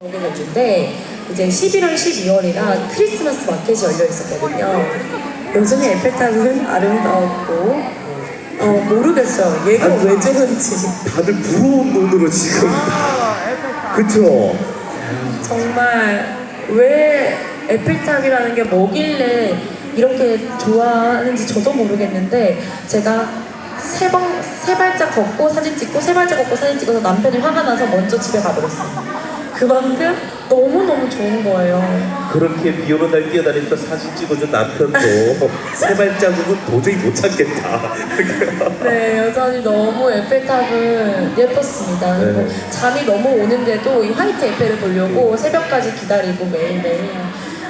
오게 됐는데 이제 11월, 12월이라 크리스마스 마켓이 열려 있었거든요. 여전히 에펠탑은 아름다웠고 어, 모르겠어요. 얘가 왜 저런지 다들 부러운 눈으로 지금 그쵸? 정말 왜 에펠탑이라는 게 뭐길래 이렇게 좋아하는지 저도 모르겠는데 제가 세 번, 세 발짝 걷고 사진 찍고 세 발짝 걷고 사진 찍어서 남편이 화가 나서 먼저 집에 가버렸어요. 그만큼 너무너무 좋은 거예요. 그렇게 비 오는 날 뛰어다니면서 사진 찍어준 남편도 세 발자국은 도저히 못 찾겠다 네, 여전히 너무 에펠탑은 예뻤습니다. 그리고 네. 잠이 너무 오는데도 이 화이트 에펠을 보려고 새벽까지 기다리고 매일매일.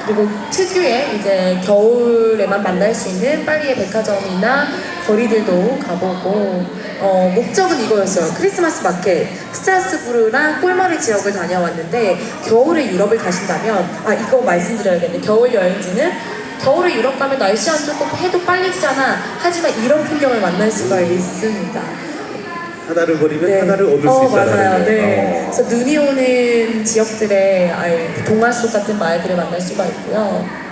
그리고 특유의 이제 겨울에만 만날 수 있는 파리의 백화점이나 거리들도 가보고 어, 목적은 이거였어요. 크리스마스 마켓 스트라스부르랑 꿀머리 지역을 다녀왔는데 겨울에 유럽을 가신다면 아 이거 말씀드려야겠네. 겨울 여행지는 겨울에 유럽 가면 날씨 안 좋고 해도 빨리 지잖아. 하지만 이런 풍경을 만날 수가 있습니다. 하나를 버리면 네. 하나를 얻을 어, 수 있다는 맞아요. 거. 네. 어. 그래서 눈이 오는 지역들의 아예 동화 속 같은 마을들을 만날 수가 있고요.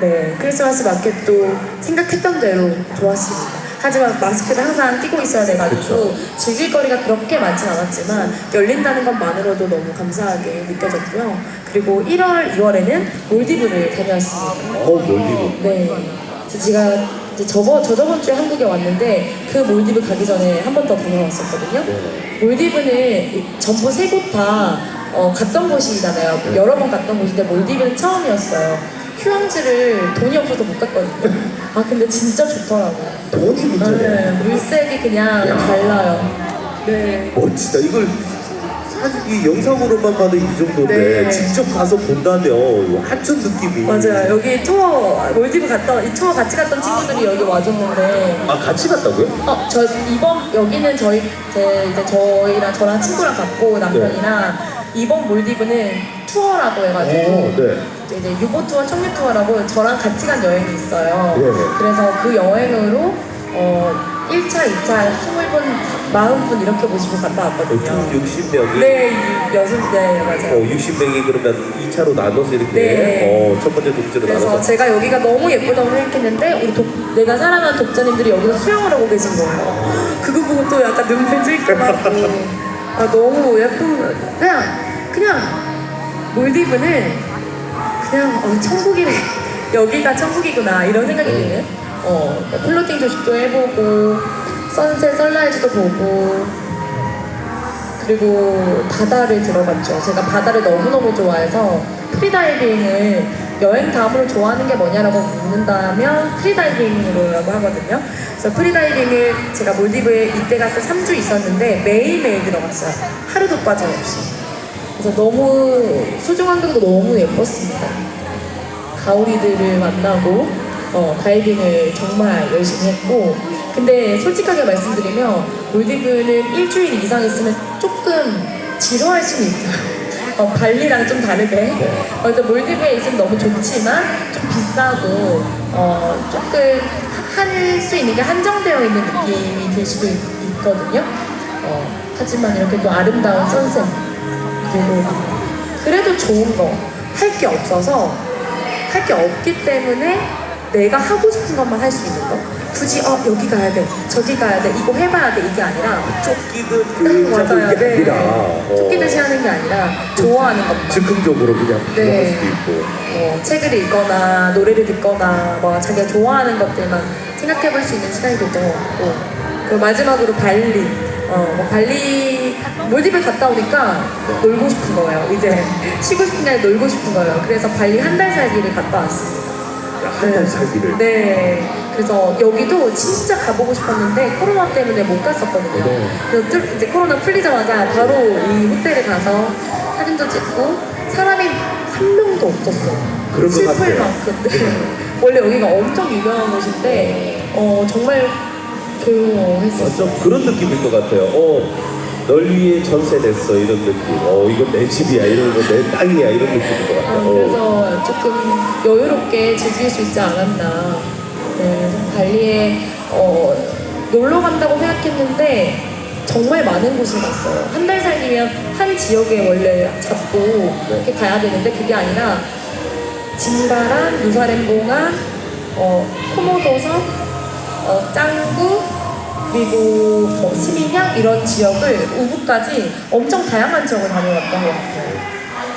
네, 크리스마스 마켓도 생각했던 대로 좋았습니다. 하지만 마스크를 항상 끼고 있어야 돼가지고 즐길 거리가 그렇게 많진 않았지만 열린다는 것만으로도 너무 감사하게 느껴졌고요. 그리고 1월, 2월에는 몰디브를 다녀왔습니다. 어 몰디브 네. 그래서 제가 이제 저번, 저저번 주에 한국에 왔는데 그 몰디브 가기 전에 한 번 더 다녀왔었거든요. 네. 몰디브는 이- 전부 세 곳다 어, 갔던 곳이잖아요. 네. 여러 번 갔던 곳인데 몰디브는 처음이었어요. 휴양지를 돈이 없어서 못 갔거든요. 아 근데 진짜 좋더라고요. 돈이 문제네 네, 물색이 그냥 야. 달라요. 네. 멋지다 이걸 사진 이 영상으로만 봐도 이 정도인데 네. 직접 가서 본다면 완전 느낌이 맞아요. 여기 투어 몰디브 갔던 이 투어 같이 갔던 친구들이 여기 와줬는데 아 같이 갔다고요? 어, 저 이번 여기는 저희 제 이제 저희랑 저랑 친구랑 갔고 남편이랑 이번 몰디브는 투어라고 해가지고 어, 네. 이제 유보 투어, 청류 투어라고 저랑 같이 간 여행이 있어요. 네 네. 그래서 그 여행으로 어 1차, 2차 20분, 40분 이렇게 모시고 갔다 왔거든요. 총 60명이 네, 이- 여섯 네 맞아요. 어, 60명이 그러면 2차로 나눠서 이렇게 네. 어, 첫 번째 독주로 그래서 나눠서 제가 여기가 너무 예쁘다고 생각했는데 우리 독, 내가 사랑하는 독자님들이 여기서 수영을 하고 계신 거예요. 그거 보고 또 약간 눈물 찔끔 하고 아 너무 예쁜 거 그냥 그냥 몰디브는 그냥 어, 천국이래 여기가 천국이구나 이런 생각이 드는 어 플로팅 조식도 해보고 선셋 선라이즈도 보고 그리고 바다를 들어갔죠. 제가 바다를 너무너무 좋아해서 프리다이빙을 여행 다음으로 좋아하는 게 뭐냐라고 묻는다면 프리다이빙으로라고 하거든요. 그래서 프리다이빙을 제가 몰디브에 이때 가서 3주 있었는데 매일매일 들어갔어요. 하루도 빠짐없이. 그래서 너무 수중 환경도 너무 예뻤습니다. 가오리들을 만나고 어, 다이빙을 정말 열심히 했고 근데 솔직하게 말씀드리면 몰디브는 일주일 이상 있으면 조금 지루할 수는 있어요. 어, 발리랑 좀 다르게 어, 그래서 몰디브에 있으면 너무 좋지만 좀 비싸고 어, 조금 할 수 있는 게 한정되어 있는 느낌이 들 수도 있, 있거든요. 어, 하지만 이렇게 또 아름다운 선셋 그리고 그래도 좋은 거. 할 게 없어서 할 게 없기 때문에 내가 하고 싶은 것만 할 수 있는 거. 굳이 어 여기 가야 돼 저기 가야 돼 이거 해봐야 돼 이게 아니라 쫓기듯 그 맞아요 네 아니라 어, 쫓기듯이 하는 게 아니라 좋아하는 것만. 즉흥적으로 그냥 네. 들어갈 수도 있고. 뭐 책을 읽거나 노래를 듣거나 뭐 자기가 좋아하는 것들만 생각해 볼 수 있는 시간이 됐던 것 같고. 그리고 마지막으로 발리. 어, 뭐 발리 몰디브 갔다 오니까 놀고 싶은 거예요 이제 쉬고 싶은 게 아니라 놀고 싶은 거예요 그래서 발리 한 달 살기를 갔다 왔습니다 한달 살기를 네. 그래서 여기도 진짜 가보고 싶었는데 코로나 때문에 못 갔었거든요. 네. 그래서 뚫- 이제 코로나 풀리자마자 바로 이 호텔에 가서 사진도 찍고 사람이 한 명도 없었어요. 그럴 것 슬플 같아요. 만큼. 네. 원래 여기가 엄청 유명한 곳인데 어, 정말 조용했었어요. 완전 그런 느낌일 것 같아요. 어, 널 위해 전세 냈어 이런 느낌. 어, 이건 내 집이야 이런 거 내 땅이야 이런 느낌일 것 아, 같아요. 어. 그래서 조금 여유롭게 즐길 수 있지 않았나. 네, 그래서 발리에 어, 놀러 간다고 생각했는데 정말 많은 곳을 갔어요. 한 달 살기면 한 지역에 원래 잡고 이렇게 가야 되는데 그게 아니라 진바란, 누사렘봉안, 어, 코모도섬, 어, 짱구, 그리고 뭐 시민양 이런 지역을 우부까지 엄청 다양한 지역을 다녀왔던 것 같아요.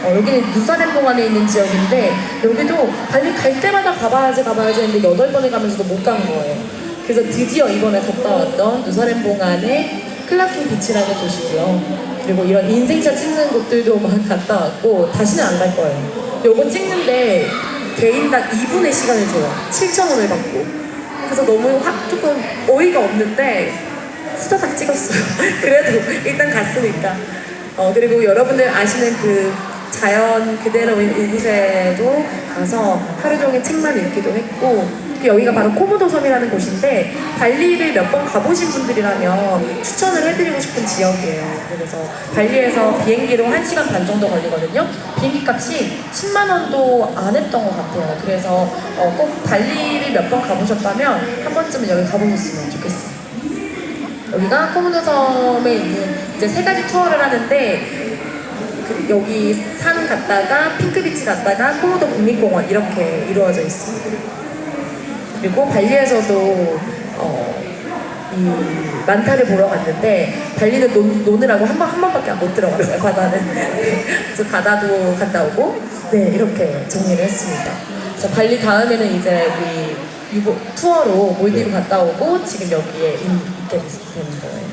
어, 여기는 누사렘봉안에 있는 지역인데 여기도 발리 갈 때마다 가봐야지 가봐야지 했는데 여덟 번에 가면서도 못 간 거예요. 그래서 드디어 이번에 갔다 왔던 누사렘봉안의 클라킹 비치라는 곳이고요. 그리고 이런 인생샷 찍는 곳들도 막 갔다 왔고 다시는 안 갈 거예요. 요거 찍는데 개인당 2분의 시간을 줘요. 7,000원을 받고. 그래서 너무 확 조금 어이가 없는데 후다닥 찍었어요. 그래도 일단 갔으니까. 어, 그리고 여러분들 아시는 그 자연 그대로인 우붓에도 가서 하루 종일 책만 읽기도 했고 그 여기가 바로 코모도 섬이라는 곳인데 발리를 몇 번 가보신 분들이라면 추천을 해드리고 싶은 지역이에요. 그래서 발리에서 비행기로 1시간 반 정도 걸리거든요. 비행기 값이 10만 원도 안 했던 것 같아요. 그래서 어, 꼭 발리를 몇 번 가보셨다면 한 번쯤은 여기 가보셨으면 좋겠어요. 여기가 코모도 섬에 있는 이제 세 가지 투어를 하는데 그 여기 산 갔다가 핑크비치 갔다가 코모도 국립공원 이렇게 이루어져 있습니다. 그리고 발리에서도 어, 이 만타를 보러 갔는데 발리는 논, 노느라고 한 번 한 번밖에 못 들어갔어요 바다는. 그래서 바다도 갔다 오고 네 이렇게 정리를 했습니다. 그래서 발리 다음에는 이제 우리 유보 투어로 몰디브 갔다 오고 지금 여기에 있, 있게 되는 거예요.